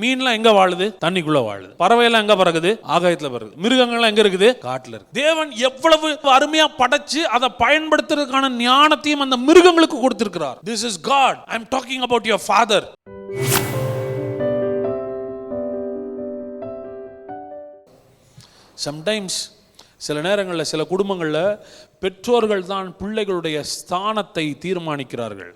மீன்லாம் எங்க வாழுது? தண்ணிக்குள்ள வாழுது. பறவையெல்லாம் எங்க பறக்குது? ஆகாயத்துல பறக்குது. மிருகங்கள்லாம் எங்க இருக்குது? காட்டுல இருக்கு தேவன் எவ்வளவு அருமையா படைச்சு அதை பயன்படுத்துறதுக்கான ஞானத்தையும் அந்த மிருகங்களுக்கு கொடுத்திருக்கிறார். This is God I am talking about your father sometimes சில நேரங்களில் சில குடும்பங்களில் பெற்றோர்கள் தான் பிள்ளைகளுடைய ஸ்தானத்தை தீர்மானிக்கிறார்கள்.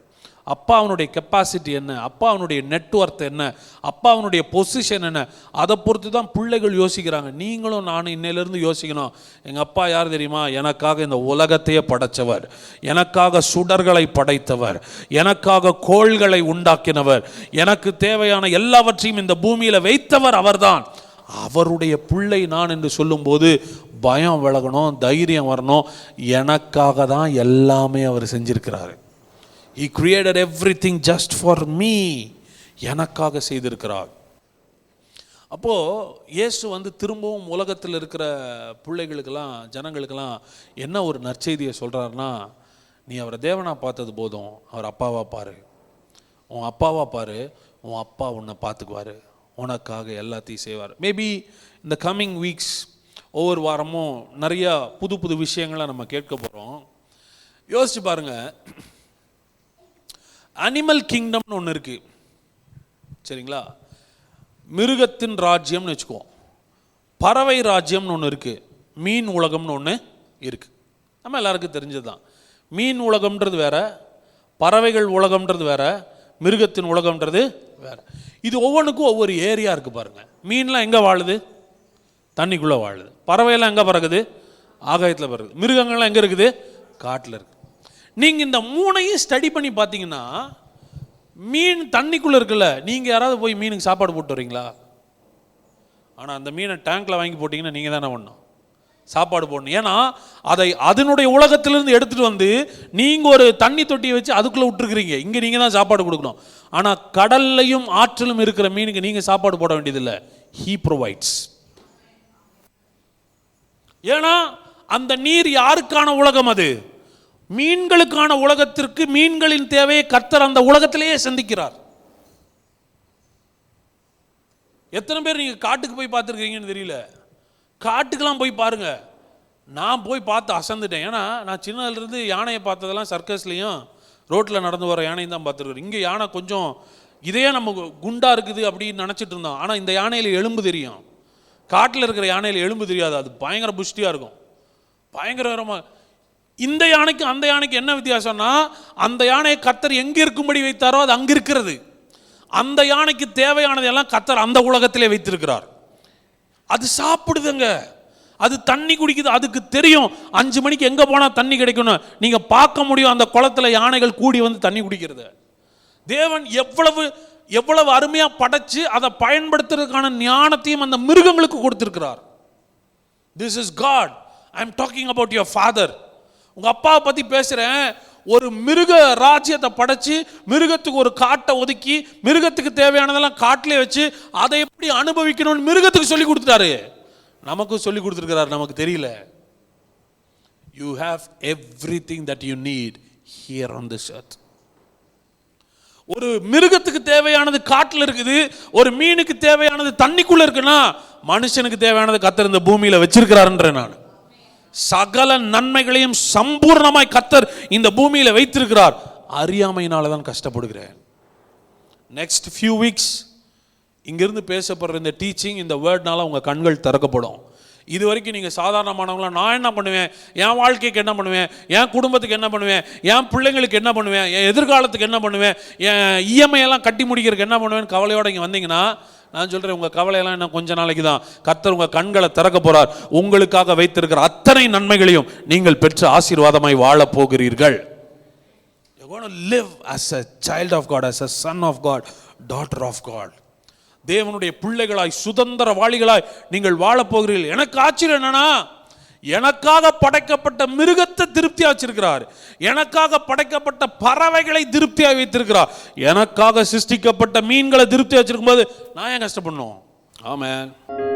அப்பா அவனுடைய கெப்பாசிட்டி என்ன? அப்பா அவனுடைய நெட்ஒர்த் என்ன? அப்பா அவனுடைய பொசிஷன் என்ன? அதை பொறுத்து தான் பிள்ளைகள் யோசிக்கிறாங்க. நீங்களும் நானும் இன்னையிலேருந்து யோசிக்கணும். எங்கள் அப்பா யார் தெரியுமா? எனக்காக இந்த உலகத்தையே படைத்தவர். எனக்காக சுடர்களை படைத்தவர். எனக்காக கோள்களை உண்டாக்கினவர். எனக்கு தேவையான எல்லாவற்றையும் இந்த பூமியில் வைத்தவர் அவர்தான். அவருடைய பிள்ளை நான் என்று சொல்லும்போது பயம் விலகணும் தைரியம் வரணும். எனக்காக தான் எல்லாமே அவர் செஞ்சிருக்கிறாரு. He everything just for me எனக்காக செய்திருக்கிறார். அப்போது இயேசு வந்து திரும்பவும் உலகத்தில் இருக்கிற பிள்ளைகளுக்கெல்லாம் ஜனங்களுக்கெல்லாம் என்ன ஒரு நற்செய்தியை சொல்கிறாருன்னா நீ அவரை தேவனா பார்த்தது போதும். அவர் அப்பாவாக பாரு. உன் அப்பாவாக பாரு. உன் அப்பா உன்னை பார்த்துக்குவாரு. உனக்காக எல்லாத்தையும் செய்வார். மேபி இந்த கம்மிங் வீக்ஸ் ஒவ்வொரு வாரமும் நிறையா புது புது விஷயங்களை நம்ம கேட்க போகிறோம் யோசிச்சு பாருங்கள் அனிமல் கிங்டம்னு ஒன்று இருக்குது சரிங்களா? மிருகத்தின் ராஜ்யம்னு வச்சுக்குவோம். பறவை ராஜ்யம்னு ஒன்று இருக்குது மீன் உலகம்னு ஒன்று இருக்குது நம்ம எல்லாருக்கும் தெரிஞ்சது தான் மீன் உலகம்ன்றது வேற பறவைகள் உலகம்ன்றது வேற மிருகத்தின் உலகம்ன்றது வேற. இது ஒவ்வொன்றுக்கும் ஒவ்வொரு ஏரியா இருக்குது பாருங்கள் மீன்லாம் எங்கே வாழுது? தண்ணிக்குள்ளே வாழுது. பறவையெல்லாம் எங்கே பறக்குது? ஆகாயத்தில் பறக்குது. மிருகங்கள்லாம் எங்கே இருக்குது? காட்டில் இருக்குது நீங்கள் இந்த மூணையும் ஸ்டடி பண்ணி பார்த்தீங்கன்னா மீன் தண்ணிக்குள்ளே இருக்குல்ல நீங்கள் யாராவது போய் மீனுக்கு சாப்பாடு போட்டு வரீங்களா? ஆனால் அந்த மீனை டேங்க்கில் வாங்கி போட்டிங்கன்னா நீங்கள் தானே பண்ணணும் சாப்பாடு போடணும். ஏன்னா அதை அதனுடைய உலகத்திலேருந்து எடுத்துகிட்டு வந்து நீங்கள் ஒரு தண்ணி தொட்டியை வச்சு அதுக்குள்ளே விட்டுருக்குறீங்க. இங்கே நீங்கள் தான் சாப்பாடு கொடுக்கணும். ஆனால் கடல்லையும் ஆற்றிலும் இருக்கிற மீனுக்கு நீங்கள் சாப்பாடு போட வேண்டியதில்லை. ஹீ ப்ரொவைட்ஸ் ஏன்னா அந்த நீர் யாருக்கான உலகம் அது? மீன்களுக்கான உலகத்திற்கு மீன்களின் தேவையை கர்த்தர் அந்த உலகத்திலேயே சந்திக்கிறார். எத்தனை பேர் நீங்கள் காட்டுக்கு போய் பார்த்துருக்கீங்கன்னு தெரியல. காட்டுக்கெல்லாம் போய் பாருங்கள் நான் போய் பார்த்து அசந்துட்டேன். ஏன்னா நான் சின்னதுலேருந்து யானையை பார்த்ததெல்லாம் சர்க்கஸ்லேயும் ரோட்டில் நடந்து வர யானையும் தான் பார்த்துருக்கேன் இங்கே யானை கொஞ்சம் இதே நம்ம குண்டாக இருக்குது அப்படின்னு நினச்சிட்டு இருந்தோம் ஆனால் இந்த யானையில் எலும்பு தெரியும். காட்டில் இருக்கிற யானையில் எலும்பு தெரியாது. அது பயங்கர புஷ்டியாக இருக்கும். பயங்கரமாக இந்த யானைக்கு அந்த யானைக்கு என்ன வித்தியாசம்னா அந்த யானையை கத்தர் எங்கே இருக்கும்படி வைத்தாரோ அது அங்கே இருக்கிறது. அந்த யானைக்கு தேவையானதெல்லாம் கத்தர் அந்த உலகத்திலே வைத்திருக்கிறார். அது சாப்பிடுதுங்க. அது தண்ணி குடிக்குது. அதுக்கு தெரியும். அஞ்சு மணிக்கு எங்கே போனால் தண்ணி கிடைக்கணும் நீங்கள் பார்க்க முடியும் அந்த குளத்துல யானைகள் கூடி வந்து தண்ணி குடிக்கிறது. தேவன் எவ்வளவு எவ்வளவு அருமையாக படைச்சு அதை பயன்படுத்துறதுக்கான ஞானத்தையும் அந்த மிருகங்களுக்கு கொடுத்துருக்கிறார். This is God I am talking about your father உங்கள் அப்பாவை பற்றி பேசுகிறேன் ஒரு மிருக ராஜ்யத்தை படைச்சி மிருகத்துக்கு ஒரு காட்டை ஒதுக்கி மிருகத்துக்கு தேவையானதெல்லாம் காட்டிலே வச்சு அதை எப்படி அனுபவிக்கணும்னு மிருகத்துக்கு சொல்லி கொடுத்துட்டாரு. நமக்கும் சொல்லி கொடுத்துருக்கிறாரு நமக்கு தெரியல. You have everything that you need here on this earth. ஒரு மிருகத்துக்கு தேவையானது காட்டில் இருக்குது ஒரு மீனுக்கு தேவையானது தண்ணிக்குள்ளே இருக்குன்னா மனுஷனுக்கு தேவையானது கத்தர் இந்த பூமியில் வச்சிருக்கிறாருன்ற நான். சகல நன்மைகளையும் சம்பூர்ணமாய் கத்தர் இந்த பூமியில் வைத்திருக்கிறார். அறியாமையினால தான் கஷ்டப்படுகிறேன். நெக்ஸ்ட் ஃபியூ வீக்ஸ் இங்கிருந்து பேசப்படுற இந்த டீச்சிங் இந்த வேர்ட்னால உங்கள் கண்கள் திறக்கப்படும். இது வரைக்கும் நீங்கள் சாதாரணமானவங்களாம் நான் என்ன பண்ணுவேன்? என் வாழ்க்கைக்கு என்ன பண்ணுவேன்? என் குடும்பத்துக்கு என்ன பண்ணுவேன்? என் பிள்ளைங்களுக்கு என்ன பண்ணுவேன்? என் எதிர்காலத்துக்கு என்ன பண்ணுவேன்? என் இஎம்ஐ எல்லாம் கட்டி முடிக்கிறதுக்கு என்ன பண்ணுவேன்னு கவலையோடு இங்கே வந்தீங்கன்னா நான் சொல்கிறேன் உங்கள் கவலையெல்லாம் இன்னும் கொஞ்ச நாளைக்கு தான். கர்த்தர் உங்கள் கண்களை திறக்க போகிறார் உங்களுக்காக வைத்திருக்கிற அத்தனை நன்மைகளையும் நீங்கள் பெற்று ஆசீர்வாதமாய் வாழப் போகிறீர்கள். You're going to live as a child of God, as a of God God, daughter தேவனுடைய பிள்ளைகளாய் சுதந்திர வாளிகளாய் நீங்கள் வாழப்போகிறீர்கள் எனக்கு ஆச்சரியம் என்னன்னா எனக்காக படைக்கப்பட்ட மிருகத்தை திருப்தியாக வச்சிருக்கிறார். எனக்காக படைக்கப்பட்ட பறவைகளை திருப்தியாக வைத்திருக்கிறார். எனக்காக சிருஷ்டிக்கப்பட்ட மீன்களை திருப்தியாக வச்சிருக்கும் போது நான் ஏன் கஷ்டப்படணும்? ஆமாம்